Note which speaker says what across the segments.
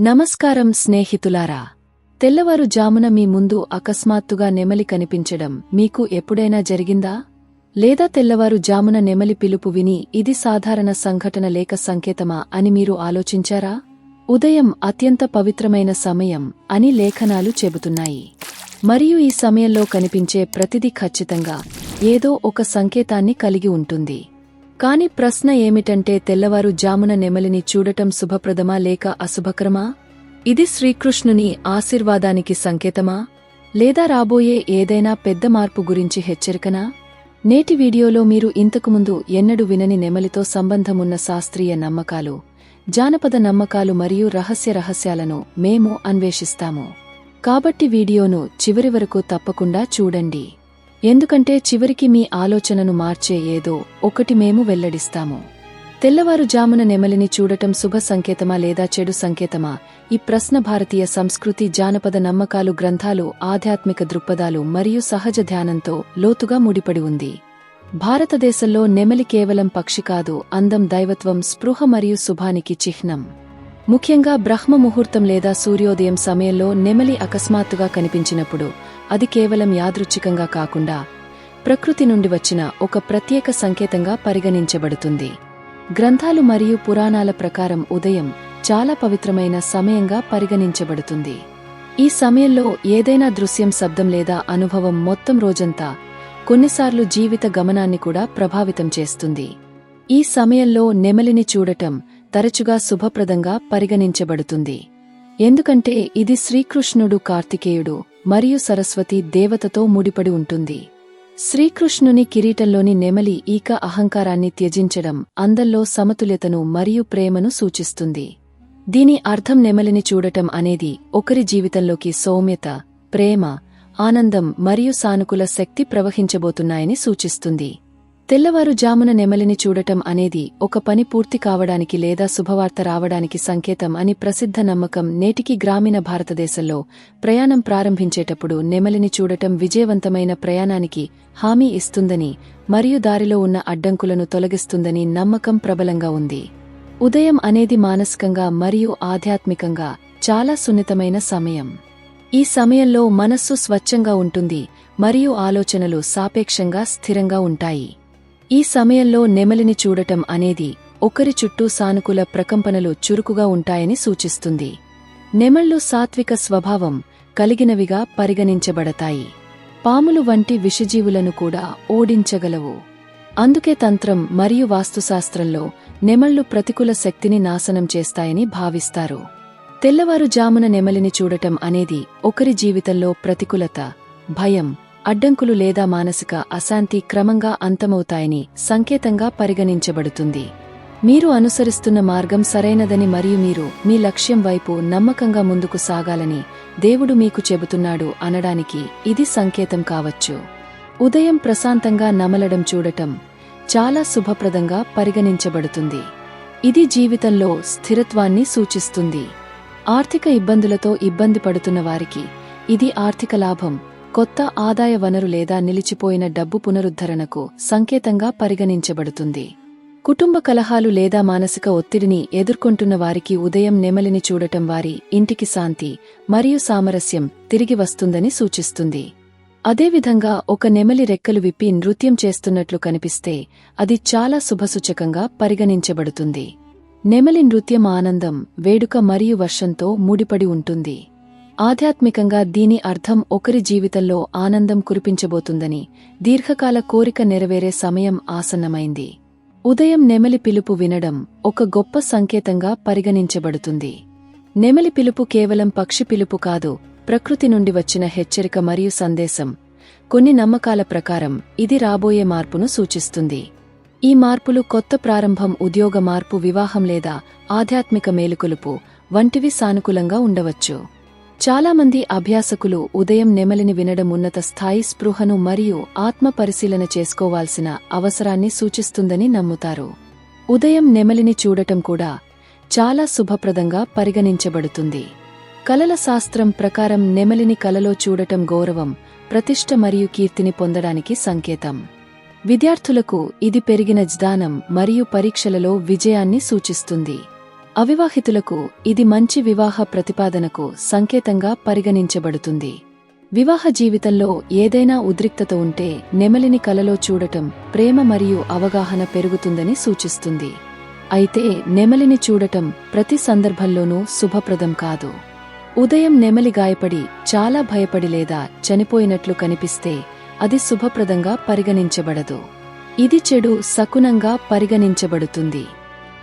Speaker 1: నమస్కారం స్నేహితులారా. తెల్లవారుజామున మీ ముందు అకస్మాత్తుగా నెమలి కనిపించడం మీకు ఎప్పుడైనా జరిగిందా? లేదా తెల్లవారుజామున నెమలి పిలుపు విని ఇది సాధారణ సంఘటన లేక సంకేతమా అని మీరు ఆలోచించారా? ఉదయం అత్యంత పవిత్రమైన సమయం అని లేఖనాలు చెబుతున్నాయి. మరియు ఈ సమయంలో కనిపించే ప్రతిదీ ఖచ్చితంగా ఏదో ఒక సంకేతాన్ని కలిగి ఉంటుంది. కాని ప్రశ్న ఏమిటంటే తెల్లవారు జామున నెమలిని చూడటం శుభప్రదమా లేక అశుభకరమా? ఇది శ్రీకృష్ణుని ఆశీర్వాదానికి సంకేతమా? లేదా రాబోయే ఏదైనా పెద్ద మార్పు గురించి హెచ్చరికనా? నేటి వీడియోలో మీరు ఇంతకుముందు ఎన్నడూ వినని నెమలితో సంబంధమున్న శాస్త్రీయ నమ్మకాలు జానపద నమ్మకాలు మరియు రహస్య రహస్యాలను మేము అన్వేషిస్తాము. కాబట్టి వీడియోను చివరి వరకు తప్పకుండా చూడండి. ఎందుకంటే చివరికి మీ ఆలోచనను మార్చే ఏదో ఒకటి మేము వెల్లడిస్తాము. తెల్లవారుజామున నెమలిని చూడటం శుభ సంకేతమా లేదా చెడు సంకేతమా? ఈ ప్రశ్న భారతీయ సంస్కృతి జానపద నమ్మకాలు గ్రంథాలు ఆధ్యాత్మిక దృక్పథాలు మరియు సహజ ధ్యానంతో లోతుగా ముడిపడి ఉంది. భారతదేశంలో నెమలి కేవలం పక్షి కాదు అందం దైవత్వం స్పృహ మరియు శుభానికి చిహ్నం. ముఖ్యంగా బ్రహ్మ ముహూర్తం లేదా సూర్యోదయం సమయంలో నెమలి అకస్మాత్తుగా కనిపించినప్పుడు అది కేవలం యాదృచ్ఛికంగా కాకుండా ప్రకృతి నుండి వచ్చిన ఒక ప్రత్యేక సంకేతంగా పరిగణించబడుతుంది. గ్రంథాలు మరియు పురాణాల ప్రకారం ఉదయం చాలా పవిత్రమైన సమయంగా పరిగణించబడుతుంది. ఈ సమయంలో ఏదైనా దృశ్యం శబ్దం లేదా అనుభవం మొత్తం రోజంతా కొన్నిసార్లు జీవిత గమనాన్ని కూడా ప్రభావితం చేస్తుంది. ఈ సమయంలో నెమలిని చూడటం తరచుగా శుభప్రదంగా పరిగణించబడుతుంది. ఎందుకంటే ఇది శ్రీకృష్ణుడు కార్తికేయుడు మరియు సరస్వతి దేవతతో ముడిపడి ఉంటుంది. శ్రీకృష్ణుని కిరీటంలోని నెమలి ఈక అహంకారాన్ని త్యజించడం అందల్లో సమతుల్యతను మరియు ప్రేమను సూచిస్తుంది. దీని అర్థం నెమలిని చూడటం అనేది ఒకరి జీవితంలోకి సౌమ్యత ప్రేమ ఆనందం మరియు సానుకూల శక్తి ప్రవహించబోతున్నాయని సూచిస్తుంది. తెల్లవారుజామున నెమలిని చూడటం అనేది ఒక పని పూర్తి కావడానికి లేదా శుభవార్త రావడానికి సంకేతం అని ప్రసిద్ధ నమ్మకం నేటికి గ్రామీణ భారతదేశంలో ప్రయాణం ప్రారంభించేటప్పుడు నెమలిని చూడటం విజయవంతమైన ప్రయాణానికి హామీ ఇస్తుందని మరియు దారిలో ఉన్న అడ్డంకులను తొలగిస్తుందని నమ్మకం ప్రబలంగా ఉంది. ఉదయం అనేది మానసికంగా మరియు ఆధ్యాత్మికంగా చాలా సున్నితమైన సమయం. ఈ సమయంలో మనస్సు స్వచ్ఛంగా ఉంటుంది మరియు ఆలోచనలు సాపేక్షంగా స్థిరంగా ఉంటాయి. ఈ సమయంలో నెమలిని చూడటం అనేది ఒకరి చుట్టూ సానుకూల ప్రకంపనలు చురుకుగా ఉంటాయని సూచిస్తుంది. నెమళ్ళు సాత్విక స్వభావం కలిగినవిగా పరిగణించబడతాయి. పాములు వంటి విషజీవులను కూడా ఓడించగలవు. అందుకే తంత్రం మరియు వాస్తుశాస్త్రంలో నెమళ్ళు ప్రతికూల శక్తిని నాశనం చేస్తాయని భావిస్తారు. తెల్లవారుజామున నెమలిని చూడటం అనేది ఒకరి జీవితంలో ప్రతికూలత భయం అడ్డంకులు లేదా మానసిక అశాంతి క్రమంగా అంతమవుతాయని సంకేతంగా పరిగణించబడుతుంది. మీరు అనుసరిస్తున్న మార్గం సరైనదని మరియు మీరు మీ లక్ష్యం వైపు నమ్మకంగా ముందుకు సాగాలని దేవుడు మీకు చెబుతున్నాడు అనడానికి ఇది సంకేతం కావచ్చు. ఉదయం ప్రశాంతంగా నమలడం చూడటం చాలా శుభప్రదంగా పరిగణించబడుతుంది. ఇది జీవితంలో స్థిరత్వాన్ని సూచిస్తుంది. ఆర్థిక ఇబ్బందులతో ఇబ్బంది పడుతున్న వారికి ఇది ఆర్థిక లాభం కొత్త ఆదాయ వనరు లేదా నిలిచిపోయిన డబ్బు పునరుద్ధరణకు సంకేతంగా పరిగణించబడుతుంది. కుటుంబ కలహాలు లేదా మానసిక ఒత్తిడిని ఎదుర్కొంటున్న వారికి ఉదయం నెమలిని చూడటం వారి ఇంటికి శాంతి మరియు సామరస్యం తిరిగి వస్తుందని సూచిస్తుంది. అదేవిధంగా ఒక నెమలి రెక్కలు విప్పి నృత్యం చేస్తున్నట్లు కనిపిస్తే అది చాలా శుభసూచకంగా పరిగణించబడుతుంది. నెమలి నృత్యం ఆనందం వేడుక మరియు వర్షంతో ముడిపడి ఉంటుంది. ఆధ్యాత్మికంగా దీని అర్థం ఒకరి జీవితంలో ఆనందం కురిపించబోతుందని దీర్ఘకాల కోరిక నెరవేరే సమయం ఆసన్నమైంది. ఉదయం నెమలి పిలుపు వినడం ఒక గొప్ప సంకేతంగా పరిగణించబడుతుంది. నెమలి పిలుపు కేవలం పక్షి పిలుపు కాదు ప్రకృతి నుండి వచ్చిన హెచ్చరిక మరియు సందేశం కొన్ని నమ్మకాల ప్రకారం ఇది రాబోయే మార్పును సూచిస్తుంది. ఈ మార్పులు కొత్త ప్రారంభం ఉద్యోగ మార్పు వివాహం లేదా ఆధ్యాత్మిక మేలుకొలుపు వంటివి సానుకూలంగా ఉండవచ్చు. చాలామంది అభ్యాసకులు ఉదయం నెమలిని వినడం ఉన్నత స్థాయి స్పృహను మరియు ఆత్మ పరిశీలన చేసుకోవాల్సిన అవసరాన్ని సూచిస్తుందని నమ్ముతారు. ఉదయం నెమలిని చూడటం కూడా చాలా శుభప్రదంగా పరిగణించబడుతుంది. కలల శాస్త్రం ప్రకారం నెమలిని కలలో చూడటం గౌరవం ప్రతిష్ట మరియు కీర్తిని పొందడానికి సంకేతం. విద్యార్థులకు ఇది పెరిగిన జ్ఞానం మరియు పరీక్షలలో విజయాన్ని సూచిస్తుంది. అవివాహితులకు ఇది మంచి వివాహ ప్రతిపాదనకు సంకేతంగా పరిగణించబడుతుంది. వివాహ జీవితంలో ఏదైనా ఉద్రిక్తత ఉంటే నెమలిని కలలో చూడటం ప్రేమ మరియు అవగాహన పెరుగుతుందని సూచిస్తుంది. అయితే నెమలిని చూడటం ప్రతి సందర్భంలోనూ శుభప్రదం కాదు. ఉదయం నెమలి గాయపడి చాలా భయపడి లేదా చనిపోయినట్లు కనిపిస్తే అది శుభప్రదంగా పరిగణించబడదు. ఇది చెడు శకునంగా పరిగణించబడుతుంది.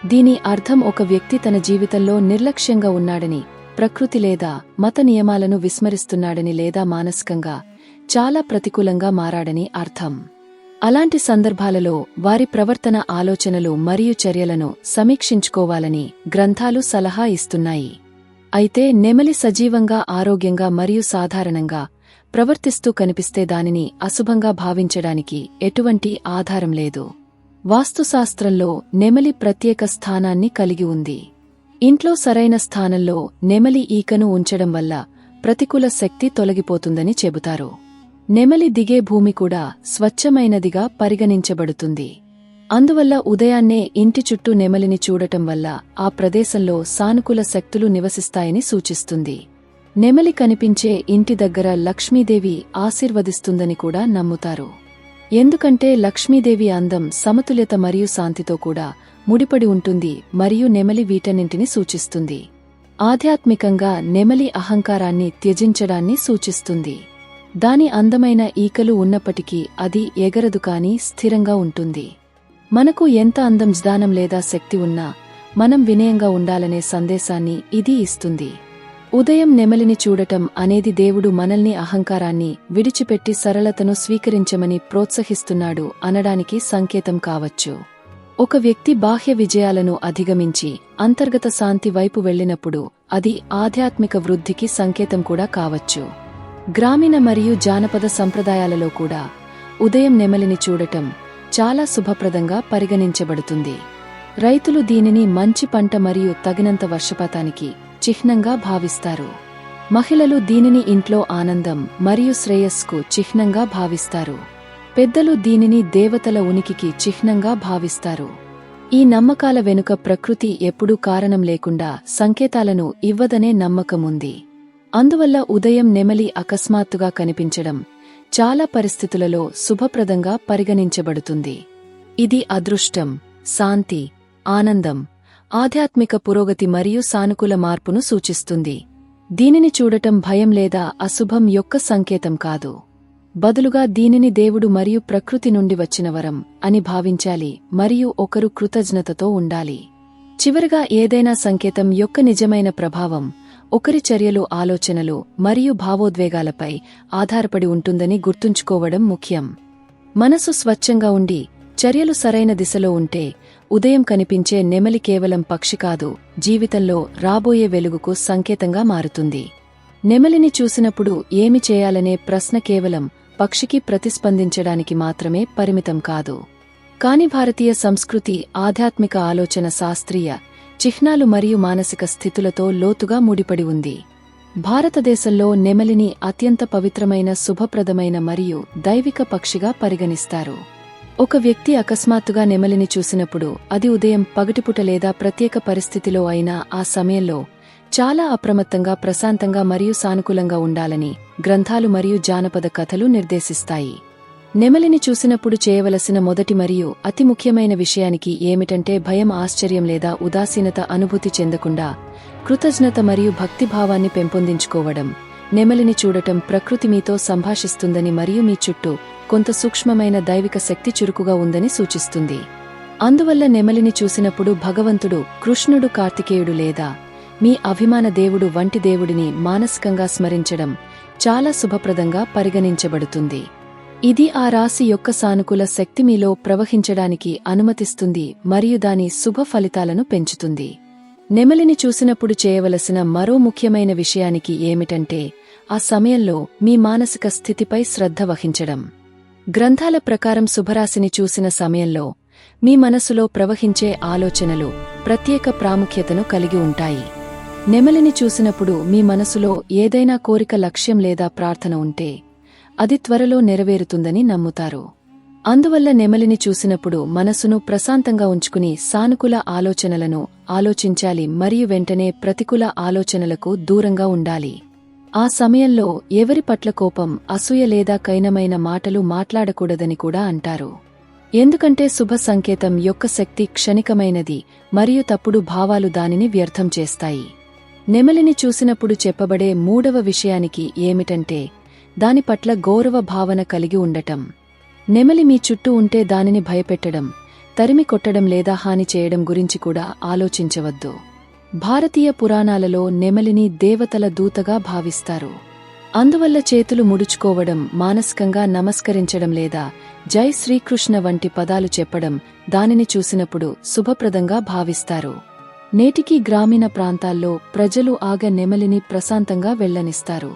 Speaker 1: దీని అర్థం ఒక వ్యక్తి తన జీవితంలో నిర్లక్ష్యంగా ఉన్నాడని ప్రకృతి లేదా మత నియమాలను విస్మరిస్తున్నాడని లేదా మానసికంగా చాలా ప్రతికూలంగా మారాడని అర్థం. అలాంటి సందర్భాలలో వారి ప్రవర్తన ఆలోచనలు మరియు చర్యలను సమీక్షించుకోవాలని గ్రంథాలు సలహా ఇస్తున్నాయి. అయితే నెమలి సజీవంగా ఆరోగ్యంగా మరియు సాధారణంగా ప్రవర్తిస్తూ కనిపిస్తే దానిని అశుభంగా భావించడానికి ఎటువంటి ఆధారం లేదు. వాస్తుశాస్త్రంలో నెమలి ప్రత్యేక స్థానాన్ని కలిగి ఉంది. ఇంట్లో సరైన స్థానంలో నెమలి ఈకను ఉంచడం వల్ల ప్రతికూల శక్తి తొలగిపోతుందని చెబుతారు. నెమలి దిగే భూమి కూడా స్వచ్ఛమైనదిగా పరిగణించబడుతుంది. అందువల్ల ఉదయాన్నే ఇంటి చుట్టూ నెమలిని చూడటం వల్ల ఆ ప్రదేశంలో సానుకూల శక్తులు నివసిస్తాయని సూచిస్తుంది. నెమలి కనిపించే ఇంటి దగ్గర లక్ష్మీదేవి ఆశీర్వదిస్తుందని కూడా నమ్ముతారు. ఎందుకంటే లక్ష్మీదేవి అందం సమతుల్యత మరియు శాంతితో కూడా ముడిపడి ఉంటుంది మరియు నెమలి వీటన్నింటిని సూచిస్తుంది. ఆధ్యాత్మికంగా నెమలి అహంకారాన్ని త్యజించడాన్ని సూచిస్తుంది. దాని అందమైన ఈకలు ఉన్నప్పటికీ అది ఎగరదు కాని స్థిరంగా ఉంటుంది. మనకు ఎంత అందం జ్ఞానం లేదా శక్తి ఉన్నా మనం వినయంగా ఉండాలనే సందేశాన్ని ఇది ఇస్తుంది. ఉదయం నెమలిని చూడటం అనేది దేవుడు మనల్ని అహంకారాన్ని విడిచిపెట్టి సరళతను స్వీకరించమని ప్రోత్సహిస్తున్నాడు అనడానికి సంకేతం కావచ్చు. ఒక వ్యక్తి బాహ్య విజయాలను అధిగమించి అంతర్గత శాంతి వైపు వెళ్ళినప్పుడు అది ఆధ్యాత్మిక వృద్ధికి సంకేతం కూడా కావచ్చు. గ్రామీణ మరియు జానపద సంప్రదాయాలలో కూడా ఉదయం నెమలిని చూడటం చాలా శుభప్రదంగా పరిగణించబడుతుంది. రైతులు దీనిని మంచి పంట మరియు తగినంత వర్షపాతానికి చిహ్నంగా భావిస్తారు. మహిళలు దీనిని ఇంట్లో ఆనందం మరియు శ్రేయస్కు చిహ్నంగా భావిస్తారు. పెద్దలు దీనిని దేవతల ఉనికికి చిహ్నంగా భావిస్తారు. ఈ నమ్మకాల వెనుక ప్రకృతి ఎప్పుడూ కారణం లేకుండా సంకేతాలను ఇవ్వదనే నమ్మకముంది అందువల్ల ఉదయం నెమలి అకస్మాత్తుగా కనిపించడం చాలా పరిస్థితులలో శుభప్రదంగా పరిగణించబడుతుంది. ఇది అదృష్టం శాంతి ఆనందం ఆధ్యాత్మిక పురోగతి మరియు సానుకూల మార్పును సూచిస్తుంది. దీనిని చూడటం భయం లేదా అశుభం యొక్క సంకేతం కాదు. బదులుగా దీనిని దేవుడు మరియు ప్రకృతి నుండి వచ్చిన వరం అని భావించాలి మరియు ఒకరు కృతజ్ఞతతో ఉండాలి. చివరగా ఏదైనా సంకేతం యొక్క నిజమైన ప్రభావం ఒకరి చర్యలు ఆలోచనలు మరియు భావోద్వేగాలపై ఆధారపడి ఉంటుందని గుర్తుంచుకోవడం ముఖ్యం. మనసు స్వచ్ఛంగా ఉండి చర్యలు సరైన దిశలో ఉంటే ఉదయం కనిపించే నెమలి కేవలం పక్షి కాదు జీవితంలో రాబోయే వెలుగుకు సంకేతంగా మారుతుంది. నెమలిని చూసినప్పుడు ఏమి చేయాలనే ప్రశ్న కేవలం పక్షికి ప్రతిస్పందించడానికి మాత్రమే పరిమితం కాదు. కాని భారతీయ సంస్కృతి ఆధ్యాత్మిక ఆలోచన శాస్త్రీయ చిహ్నాలు మరియు మానసిక స్థితులతో లోతుగా ముడిపడి ఉంది. భారతదేశంలో నెమలిని అత్యంత పవిత్రమైన శుభప్రదమైన మరియు దైవిక పక్షిగా పరిగణిస్తారు. ఒక వ్యక్తి అకస్మాత్తుగా నెమలిని చూసినప్పుడు అది ఉదయం పగటిపుట లేదా ప్రత్యేక పరిస్థితిలో అయినా ఆ సమయంలో చాలా అప్రమత్తంగా ప్రశాంతంగా మరియు సానుకూలంగా ఉండాలని గ్రంథాలు మరియు జానపద కథలు నిర్దేశిస్తాయి. నెమలిని చూసినప్పుడు చేయవలసిన మొదటి మరియు అతి ముఖ్యమైన విషయానికి ఏమిటంటే భయం ఆశ్చర్యం లేదా ఉదాసీనత అనుభూతి చెందకుండా కృతజ్ఞత మరియు భక్తిభావాన్ని పెంపొందించుకోవడం. నెమలిని చూడటం ప్రకృతి మీతో సంభాషిస్తుందని మరియు మీ చుట్టూ కొంత సూక్ష్మమైన దైవిక శక్తి చురుకుగా ఉందని సూచిస్తుంది. అందువల్ల నెమలిని చూసినప్పుడు భగవంతుడు కృష్ణుడు కార్తికేయుడు లేదా మీ అభిమాన దేవుడు వంటి దేవుడిని మానసికంగా స్మరించడం చాలా శుభప్రదంగా పరిగణించబడుతుంది. ఇది ఆ రాశి యొక్క సానుకూల శక్తి మీలో ప్రవహించడానికి అనుమతిస్తుంది మరియు దాని శుభ ఫలితాలను పెంచుతుంది. నెమలిని చూసినప్పుడు చేయవలసిన మరో ముఖ్యమైన విషయానికి ఏమిటంటే ఆ సమయంలో మీ మానసిక స్థితిపై శ్రద్ధ వహించడం. గ్రంథాల ప్రకారం శుభరాశిని చూసిన సమయంలో మీ మనసులో ప్రవహించే ఆలోచనలు ప్రత్యేక ప్రాముఖ్యతను కలిగి ఉంటాయి. నెమలిని చూసినప్పుడు మీ మనసులో ఏదైనా కోరిక లక్ష్యం లేదా ప్రార్థన ఉంటే అది త్వరలో నెరవేరుతుందని నమ్ముతారు. అందువల్ల నెమలిని చూసినప్పుడు మనసును ప్రశాంతంగా ఉంచుకుని సానుకూల ఆలోచనలను ఆలోచించాలి మరియు వెంటనే ప్రతికూల ఆలోచనలకు దూరంగా ఉండాలి. ఆ సమయంలో ఎవరి పట్ల కోపం అసూయ లేదా కైనమైన మాటలు మాట్లాడకూడదని కూడా అంటారు. ఎందుకంటే శుభ సంకేతం యొక్క శక్తి క్షణికమైనది మరియు తప్పుడు భావాలు దానిని వ్యర్థం చేస్తాయి. నెమలిని చూసినప్పుడు చెప్పబడే మూడవ విషయానికి ఏమిటంటే దాని పట్ల గౌరవ భావన కలిగి ఉండటం. నెమలి మీ చుట్టూ ఉంటే దానిని భయపెట్టడం. తరిమి కొట్టడం లేదా హాని చేయడం గురించి కూడా ఆలోచించవద్దు. భారతీయ పురాణాలలో నెమలిని దేవతల దూతగా భావిస్తారు. అందువల్ల చేతులు ముడుచుకోవడం మానసికంగా నమస్కరించడం లేదా జై శ్రీకృష్ణ వంటి పదాలు చెప్పడం దానిని చూసినప్పుడు శుభప్రదంగా భావిస్తారు. నేటికీ గ్రామీణ ప్రాంతాల్లో ప్రజలు ఆగ నెమలిని ప్రశాంతంగా వెళ్ళనిస్తారు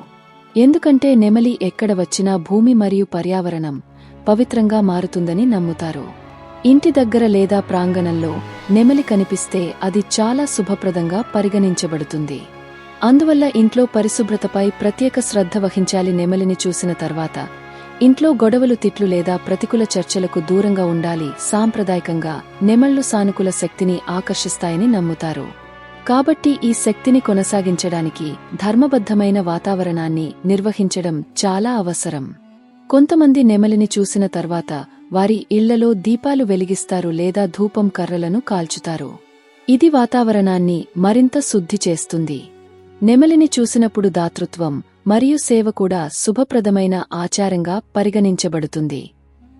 Speaker 1: ఎందుకంటే నెమలి ఎక్కడ వచ్చినా భూమి మరియు పర్యావరణం పవిత్రంగా మారుతుందని నమ్ముతారు. ఇంటి దగ్గర లేదా ప్రాంగణంలో నెమలి కనిపిస్తే అది చాలా శుభప్రదంగా పరిగణించబడుతుంది. అందువల్ల ఇంట్లో పరిశుభ్రతపై ప్రత్యేక శ్రద్ధ వహించాలి నెమలిని చూసిన తర్వాత ఇంట్లో గొడవలు తిట్లు లేదా ప్రతికూల చర్చలకు దూరంగా ఉండాలి సాంప్రదాయకంగా నెమళ్ళు సానుకూల శక్తిని ఆకర్షిస్తాయని నమ్ముతారు. కాబట్టి ఈ శక్తిని కొనసాగించడానికి ధర్మబద్ధమైన వాతావరణాన్ని నిర్వహించడం చాలా అవసరం. కొంతమంది నెమలిని చూసిన తర్వాత వారి ఇళ్ళలో దీపాలు వెలిగిస్తారు లేదా ధూపం కర్రలను కాల్చుతారు. ఇది వాతావరణాన్ని మరింత శుద్ధి చేస్తుంది. నెమలిని చూసినప్పుడు దాతృత్వం మరియు సేవ కూడా శుభప్రదమైన ఆచారంగా పరిగణించబడుతుంది.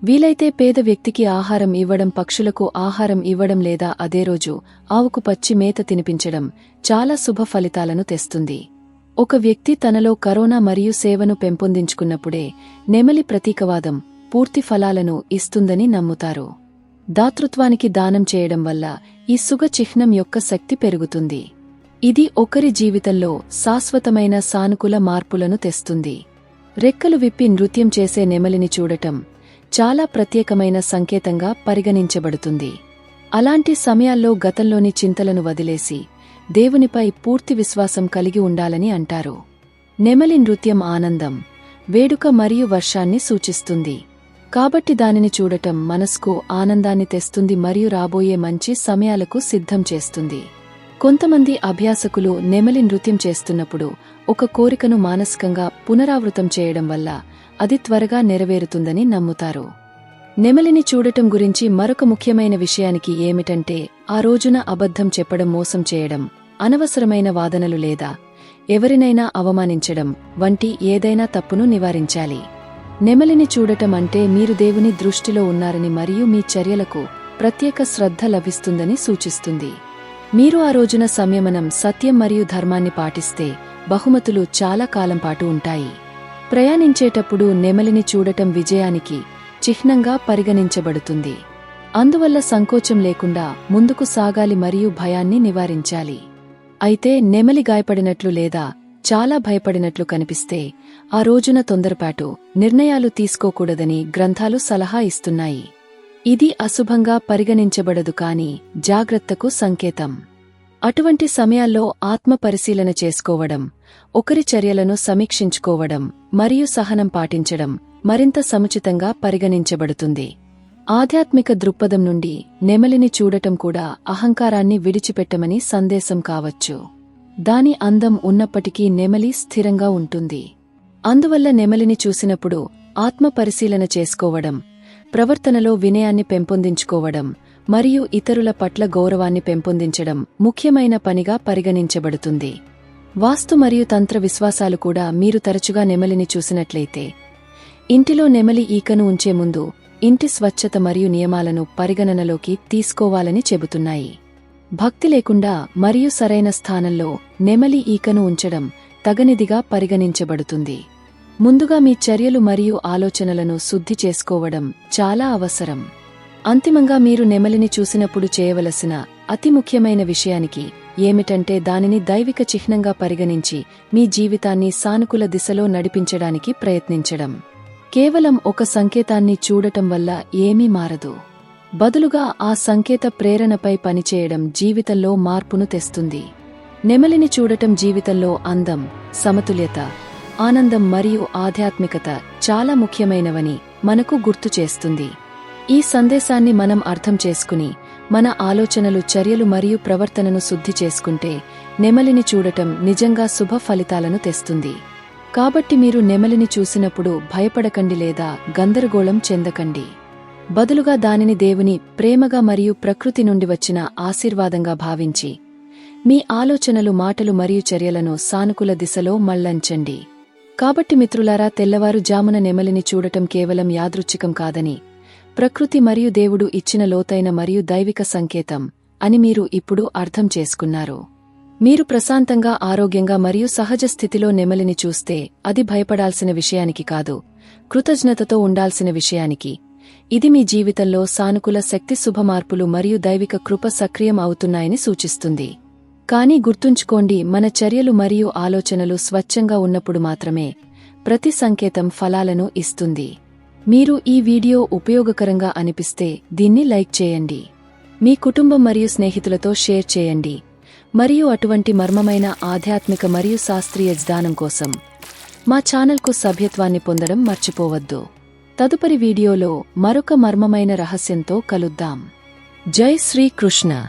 Speaker 1: వీలైతే పేద వ్యక్తికి ఆహారం ఇవ్వడం పక్షులకు ఆహారం ఇవ్వడం లేదా అదే రోజు ఆవుకు పచ్చి మేత తినిపించడం చాలా శుభ ఫలితాలను తెస్తుంది. ఒక వ్యక్తి తనలో కరోనా మరియు సేవను పెంపొందించుకున్నప్పుడే నెమలి ప్రతీకవాదం పూర్తి ఫలాలను ఇస్తుందని నమ్ముతారు. దాతృత్వానికి దానం చేయడం వల్ల ఈ సుగ చిహ్నం యొక్క శక్తి పెరుగుతుంది. ఇది ఒకరి జీవితంలో శాశ్వతమైన సానుకూల మార్పులను తెస్తుంది. రెక్కలు విప్పి నృత్యం చేసే నెమలిని చూడటం చాలా ప్రత్యేకమైన సంకేతంగా పరిగణించబడుతుంది. అలాంటి సమయాల్లో గతంలోని చింతలను వదిలేసి దేవునిపై పూర్తి విశ్వాసం కలిగి ఉండాలని అంటారు. నెమలి నృత్యం ఆనందం వేడుక మరియు వర్షాన్ని సూచిస్తుంది. కాబట్టి దానిని చూడటం మనస్కు ఆనందాన్ని తెస్తుంది మరియు రాబోయే మంచి సమయాలకు సిద్ధం చేస్తుంది. కొంతమంది అభ్యాసకులు నెమలి నృత్యం చేస్తున్నప్పుడు ఒక కోరికను మానసికంగా పునరావృతం చేయడం వల్ల అది త్వరగా నెరవేరుతుందని నమ్ముతారు. నెమలిని చూడటం గురించి మరొక ముఖ్యమైన విషయానికి ఏమిటంటే ఆ రోజున అబద్ధం చెప్పడం మోసం చేయడం అనవసరమైన వాదనలు లేదా ఎవరినైనా అవమానించడం వంటి ఏదైనా తప్పును నివారించాలి. నెమలిని చూడటం అంటే మీరు దేవుని దృష్టిలో ఉన్నారని మరియు మీ చర్యలకు ప్రత్యేక శ్రద్ధ లభిస్తుందని సూచిస్తుంది. మీరు ఆ రోజున సంయమనం సత్యం మరియు ధర్మాన్ని పాటిస్తే బహుమతులు చాలా కాలం పాటు ఉంటాయి. ప్రయాణించేటప్పుడు నెమలిని చూడటం విజయానికి చిహ్నంగా పరిగణించబడుతుంది. అందువల్ల సంకోచం లేకుండా ముందుకు సాగాలి మరియు భయాన్ని నివారించాలి. అయితే నెమలి గాయపడినట్లు లేదా చాలా భయపడినట్లు కనిపిస్తే ఆ రోజున తొందరపాటు నిర్ణయాలు తీసుకోకూడదని గ్రంథాలు సలహా ఇస్తున్నాయి. ఇది అశుభంగా పరిగణించబడదు కాని జాగ్రత్తకు సంకేతం. అటువంటి సమయాల్లో ఆత్మ పరిశీలన చేసుకోవడం ఒకరి చర్యలను సమీక్షించుకోవడం మరియు సహనం పాటించడం మరింత సముచితంగా పరిగణించబడుతుంది. ఆధ్యాత్మిక దృక్పథం నుండి నెమలిని చూడటం కూడా అహంకారాన్ని విడిచిపెట్టమని సందేశం కావచ్చు. దాని అందం ఉన్నప్పటికీ నెమలి స్థిరంగా ఉంటుంది. అందువల్ల నెమలిని చూసినప్పుడు ఆత్మ పరిశీలన చేసుకోవడం ప్రవర్తనలో వినయాన్ని పెంపొందించుకోవడం మరియు ఇతరుల పట్ల గౌరవాన్ని పెంపొందించడం ముఖ్యమైన పనిగా పరిగణించబడుతుంది. వాస్తు మరియు తంత్ర విశ్వాసాలు కూడా మీరు తరచుగా నెమలిని చూసినట్లయితే ఇంటిలో నెమలి ఈకను ఉంచే ముందు ఇంటి స్వచ్ఛత మరియు నియమాలను పరిగణనలోకి తీసుకోవాలని చెబుతున్నాయి. భక్తి లేకుండా మరియు సరైన స్థానంలో నెమలి ఈకను ఉంచడం తగనిదిగా పరిగణించబడుతుంది. ముందుగా మీ చర్యలు మరియు ఆలోచనలను శుద్ధి చేసుకోవడం చాలా అవసరం. అంతిమంగా మీరు నెమలిని చూసినప్పుడు చేయవలసిన అతి ముఖ్యమైన విషయానికి ఏమిటంటే దానిని దైవిక చిహ్నంగా పరిగణించి మీ జీవితాన్ని సానుకూల దిశలో నడిపించడానికి ప్రయత్నించడం. కేవలం ఒక సంకేతాన్ని చూడటం వల్ల ఏమీ మారదు. బదులుగా ఆ సంకేత ప్రేరణపై పనిచేయడం జీవితంలో మార్పును తెస్తుంది. నెమలిని చూడటం జీవితంలో అందం సమతుల్యత ఆనందం మరియు ఆధ్యాత్మికత చాలా ముఖ్యమైనవని మనకు గుర్తు చేస్తుంది. ఈ సందేశాన్ని మనం అర్థం చేసుకుని మన ఆలోచనలు చర్యలు మరియు ప్రవర్తనను శుద్ధి చేసుకుంటే నెమలిని చూడటం నిజంగా శుభ ఫలితాలను తెస్తుంది. కాబట్టి మీరు నెమలిని చూసినప్పుడు భయపడకండి లేదా గందరగోళం చెందకండి. బదులుగా దానిని దేవుని ప్రేమగా మరియు ప్రకృతి నుండి వచ్చిన ఆశీర్వాదంగా భావించి మీ ఆలోచనలు మాటలు మరియు చర్యలను సానుకూల దిశలో మళ్ళంచండి. కాబట్టి మిత్రులారా తెల్లవారు జామున నెమలిని చూడటం కేవలం యాదృచ్ఛికం కాదని ప్రకృతి మరియు దేవుడు ఇచ్చిన లోతైన మరియు దైవిక సంకేతం అని మీరు ఇప్పుడు అర్థం చేసుకున్నారు. మీరు ప్రశాంతంగా ఆరోగ్యంగా మరియు సహజ స్థితిలో నెమలిని చూస్తే అది భయపడాల్సిన విషయానికి కాదు కృతజ్ఞతతో ఉండాల్సిన విషయానికి. ఇది మీ జీవితంలో సానుకూల శక్తి శుభమార్పులు మరియు దైవిక కృప సక్రియం అవుతున్నాయని సూచిస్తుంది. కానీ గుర్తుంచుకోండి మన చర్యలు మరియు ఆలోచనలు స్వచ్ఛంగా ఉన్నప్పుడు మాత్రమే ప్రతి సంకేతం ఫలాలను ఇస్తుంది. మీరు ఈ వీడియో ఉపయోగకరంగా అనిపిస్తే దీన్ని లైక్ చేయండి. మీ కుటుంబం మరియు స్నేహితులతో షేర్ చేయండి. మరియు అటువంటి మర్మమైన ఆధ్యాత్మిక మరియు శాస్త్రీయ జ్ఞానం కోసం మా ఛానల్కు సభ్యత్వాన్ని పొందడం మర్చిపోవద్దు. తదుపరి వీడియోలో మరొక మర్మమైన రహస్యంతో కలుద్దాం. జై శ్రీకృష్ణ.